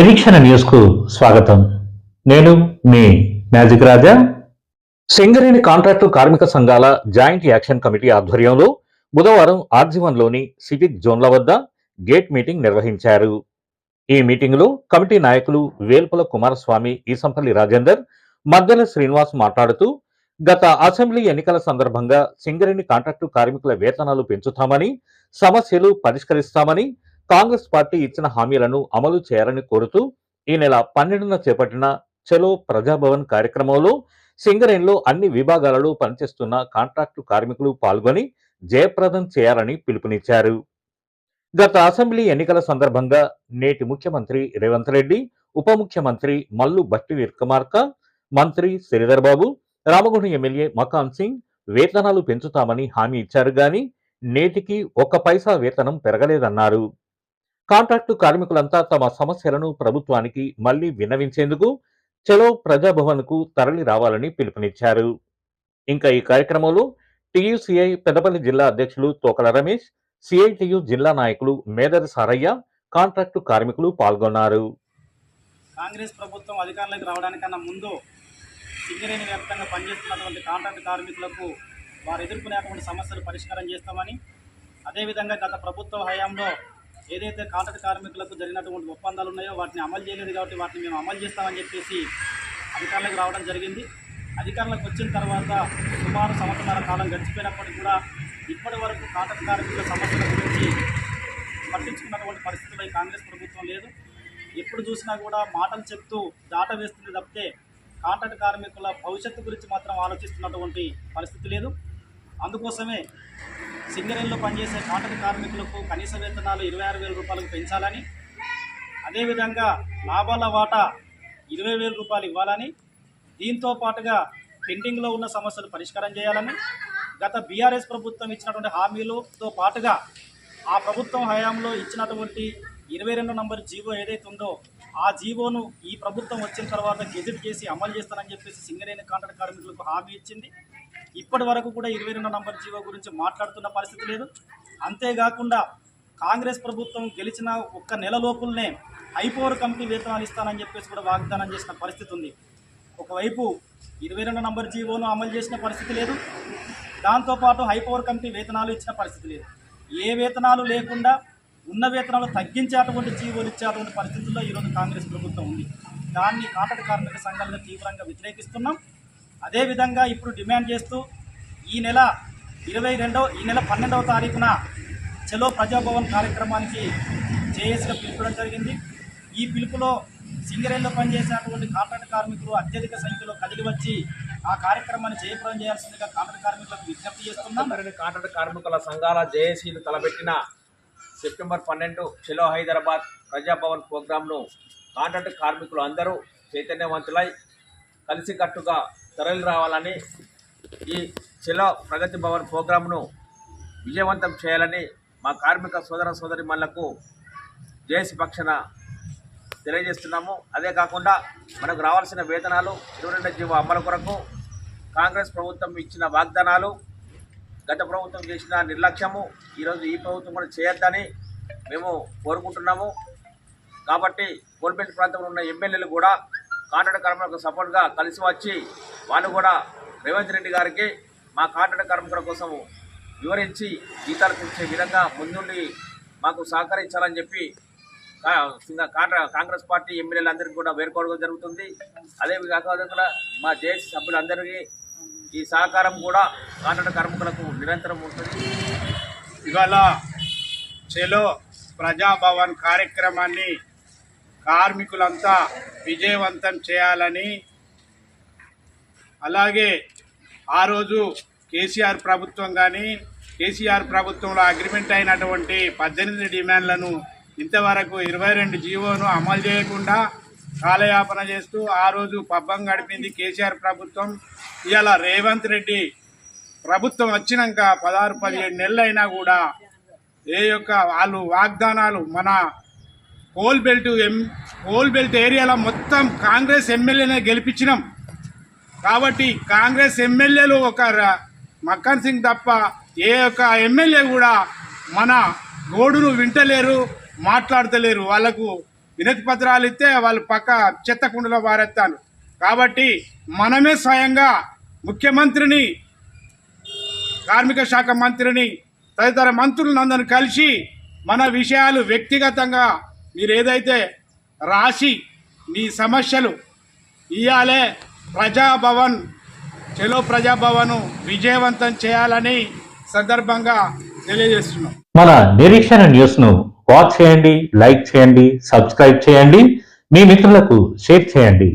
నిరీక్షణ న్యూస్కు స్వాగతం. నేను మీ మ్యాజిక్ రాజా. సింగరేణి కాంట్రాక్టు కార్మిక సంఘాల జాయింట్ యాక్షన్ కమిటీ ఆధ్వర్యంలో బుధవారం ఆర్జీవన్లోని సివిక్ జోన్ల వద్ద గేట్ మీటింగ్ నిర్వహించారు. ఈ మీటింగ్లో కమిటీ నాయకులు వేల్పుల కుమారస్వామి ఈసంపల్లి రాజేందర్ మద్దెల శ్రీనివాస్ మాట్లాడుతూ గత అసెంబ్లీ ఎన్నికల సందర్భంగా సింగరేణి కాంట్రాక్టు కార్మికుల వేతనాలు పెంచుతామని సమస్యలు పరిష్కరిస్తామని కాంగ్రెస్ పార్టీ ఇచ్చిన హామీలను అమలు చేయాలని కోరుతూ ఈ నెల పన్నెండున చేపట్టిన చలో ప్రజాభవన్ కార్యక్రమంలో సింగరేన్లో అన్ని విభాగాలలో పనిచేస్తున్న కాంట్రాక్టు కార్మికులు పాల్గొని జయప్రదం చేయాలని పిలుపునిచ్చారు. గత అసెంబ్లీ ఎన్నికల సందర్భంగా నేటి ముఖ్యమంత్రి రేవంత్ రెడ్డి ఉప ముఖ్యమంత్రి మల్లు భట్టి విక్రమార్క మంత్రి శ్రీధర్ బాబు రామగుండం ఎమ్మెల్యే మకాన్ సింగ్ వేతనాలు పెంచుతామని హామీ ఇచ్చారు గాని నేటికి ఒక్క పైసా వేతనం పెరగలేదన్నారు. కాంట్రాక్టు కార్మికులంతా తమ సమస్యలను ప్రభుత్వానికి మళ్ళీ విన్నవించేందుకు చలో ప్రజాభవన్కు తరలి రావాలని పిలుపునిచ్చారు. ఇంకా ఈ కార్యక్రమంలో టీయూసీఐ పెద్దపల్లి జిల్లా అధ్యక్షులు తోకల రమేష్ సిఐటియు జిల్లా నాయకులు మేదర్ సారయ్య కాంట్రాక్టు కార్మికులు పాల్గొన్నారు. కాంగ్రెస్ ప్రభుత్వం అధికారంలోకి రావడానికన్నా ముందు సింగరేణి వ్యాప్తంగా పనిచేస్తున్నటువంటి కాంట్రాక్టు కార్మికులకు వారు ఎదుర్కొనేటువంటి సమస్యలు పరిష్కారం చేస్తామని అదేవిధంగా గత ప్రభుత్వ హయాంలో ఏదైతే కాంట్రాక్ట్ కార్మికులకు జరిగినటువంటి ఒప్పందాలు ఉన్నాయో వాటిని అమలు చేయలేదు కాబట్టి వాటిని మేము అమలు చేస్తామని చెప్పేసి అధికారులకు రావడం జరిగింది. అధికారులకు వచ్చిన తర్వాత సుమారు సంవత్సరాల కాలం గడిచిపోయినప్పటికీ కూడా ఇప్పటి వరకు కాంట్రాక్ట్ కార్మికుల సమస్యల గురించి పట్టించుకున్నటువంటి పరిస్థితిలో కాంగ్రెస్ ప్రభుత్వం లేదు. ఎప్పుడు చూసినా కూడా మాటలు చెప్తూ దాట వేస్తుంది తప్పితే కాంట్రాక్ట్ కార్మికుల భవిష్యత్తు గురించి మాత్రం ఆలోచిస్తున్నటువంటి పరిస్థితి లేదు. అందుకోసమే సింగరేణిలో పనిచేసే కాంట్రాక్ట్ కార్మికులకు కనీస వేతనాలు ఇరవై ఆరు వేల రూపాయలకు పెంచాలని అదేవిధంగా లాభాల వాటా ఇరవై వేల రూపాయలు ఇవ్వాలని దీంతో పాటుగా పెండింగ్లో ఉన్న సమస్యలు పరిష్కారం చేయాలని గత బీఆర్ఎస్ ప్రభుత్వం ఇచ్చినటువంటి హామీలతో పాటుగా ఆ ప్రభుత్వం హయాంలో ఇచ్చినటువంటి ఇరవై రెండు నంబర్ జీవో ఏదైతే ఉందో ఆ జీవోను ఈ ప్రభుత్వం వచ్చిన తర్వాత గెజిట్ చేసి అమలు చేస్తానని చెప్పేసి సింగరేణి కాంట్రాక్ట్ కార్మికులకు హామీ ఇచ్చింది. ఇప్పటి వరకు కూడా ఇరవై రెండు నంబర్ జీవో గురించి మాట్లాడుతున్న పరిస్థితి లేదు. అంతేకాకుండా కాంగ్రెస్ ప్రభుత్వం గెలిచిన ఒక్క నెల లోపులనే హైపవర్ కమిటీ వేతనాలు ఇస్తానని చెప్పేసి కూడా వాగ్దానం చేసిన పరిస్థితి ఉంది. ఒకవైపు ఇరవై రెండు నంబర్ జీవోను అమలు చేసిన పరిస్థితి లేదు. దాంతోపాటు హైపవర్ కమిటీ వేతనాలు ఇచ్చిన పరిస్థితి లేదు. ఏ వేతనాలు లేకుండా ఉన్న వేతనాలు తగ్గించేటువంటి జీవోలు ఇచ్చేటువంటి పరిస్థితుల్లో ఈరోజు కాంగ్రెస్ ప్రభుత్వం ఉంది. దాన్ని కాటక కార్మిక సంఘాలుగా తీవ్రంగా వ్యతిరేకిస్తున్నాం. అదేవిధంగా ఇప్పుడు డిమాండ్ చేస్తూ ఈ నెల ఇరవై రెండవ ఈ నెల పన్నెండవ తారీఖున చలో ప్రజాభవన్ కార్యక్రమానికి జేఏసీలో పిలుపుడం జరిగింది. ఈ పిలుపులో సింగరేణిలో పనిచేసినటువంటి కాంట్రాక్ట్ కార్మికులు అత్యధిక సంఖ్యలో కదిలి వచ్చి ఆ కార్యక్రమాన్ని జయప్రదం చేయాల్సిందిగా కాంట్రాక్ట్ కార్మికులకు విజ్ఞప్తి చేస్తున్నాం. సింగరేణి కాంట్రాక్ట్ కార్మికుల సంఘాల జేఏసీలు తలపెట్టిన సెప్టెంబర్ పన్నెండు చెలో హైదరాబాద్ ప్రజాభవన్ ప్రోగ్రాంను కాంట్రాక్ట్ కార్మికులు అందరూ చైతన్యవంతులై కలిసికట్టుగా తరలి రావాలని ఈ చెలో ప్రగతి భవన్ ప్రోగ్రాంను విజయవంతం చేయాలని మా కార్మిక సోదర సోదరి మళ్ళకు జేఏసీ పక్షన తెలియజేస్తున్నాము. అదే కాకుండా మనకు రావాల్సిన వేతనాలు ఇరవై రెండు జీవో అమలు కొరకు కాంగ్రెస్ ప్రభుత్వం ఇచ్చిన వాగ్దానాలు గత ప్రభుత్వం చేసిన నిర్లక్ష్యము ఈరోజు ఈ ప్రభుత్వం కూడా చేయొద్దని మేము కోరుకుంటున్నాము. కాబట్టి గవర్నమెంట్ ప్రాంతంలో ఉన్న ఎమ్మెల్యేలు కూడా కాంట్రాక్ట్ కార్మికులకు సపోర్ట్గా కలిసి వచ్చి వాళ్ళు కూడా రేవంత్ రెడ్డి గారికి మా కాంట్రాక్ట్ కార్మికుల కోసం వివరించి జీతాలు పెంచే విధంగా ముందుండి మాకు సహకరించాలని చెప్పి కా- కాంగ్రెస్ పార్టీ ఎమ్మెల్యేలందరికీ కూడా వేరుకోవడం జరుగుతుంది. అదే కాకుండా మా జేఏసీ సభ్యులందరికీ ఈ సహకారం కూడా కాంట్రాక్ట్ కార్మికులకు నిరంతరం ఉంటుంది. ఇవాళ చెలో ప్రజాభవన్ కార్యక్రమాన్ని కార్మికులంతా విజయవంతం చేయాలని. అలాగే ఆ రోజు కేసీఆర్ ప్రభుత్వం కానీ కేసీఆర్ ప్రభుత్వంలో అగ్రిమెంట్ అయినటువంటి పద్దెనిమిది డిమాండ్లను ఇంతవరకు ఇరవై రెండు జీవోను అమలు చేయకుండా కాలయాపన చేస్తూ ఆ రోజు పబ్బం గడిపింది కేసీఆర్ ప్రభుత్వం. ఇవాళ రేవంత్ రెడ్డి ప్రభుత్వం వచ్చినాక పదహారు పదిహేడు నెలలు అయినా కూడా ఏ యొక్క వాళ్ళు వాగ్దానాలు మన కోల్ బెల్ట్ ఎం కోల్ బెల్ట్ ఏరియాలో మొత్తం కాంగ్రెస్ ఎమ్మెల్యేనే గెలిపించినాం. కాబట్టి కాంగ్రెస్ ఎమ్మెల్యేలు ఒక మక్కన్ సింగ్ తప్ప ఏ ఒక్క ఎమ్మెల్యే కూడా మన గోడును వింటలేరు మాట్లాడతలేరు. వాళ్ళకు వినతి పత్రాలు ఇస్తే వాళ్ళు పక్క చెత్త కుండలో కాబట్టి మనమే స్వయంగా ముఖ్యమంత్రిని కార్మిక శాఖ మంత్రిని తదితర మంత్రులను అందరిని కలిసి మన విషయాలు వ్యక్తిగతంగా మీరు ఏదైతే రాసి మీ సమస్యలు ఇయాలే ప్రజాభవన్ చెలో ప్రజాభవన్ విజయవంతం చేయాలని సందర్భంగా తెలియజేస్తున్నాం. మన నిరీక్షణ న్యూస్ను వాచ్ చేయండి లైక్ చేయండి సబ్స్క్రైబ్ చేయండి. మీ మిత్రులకు షేర్ చేయండి.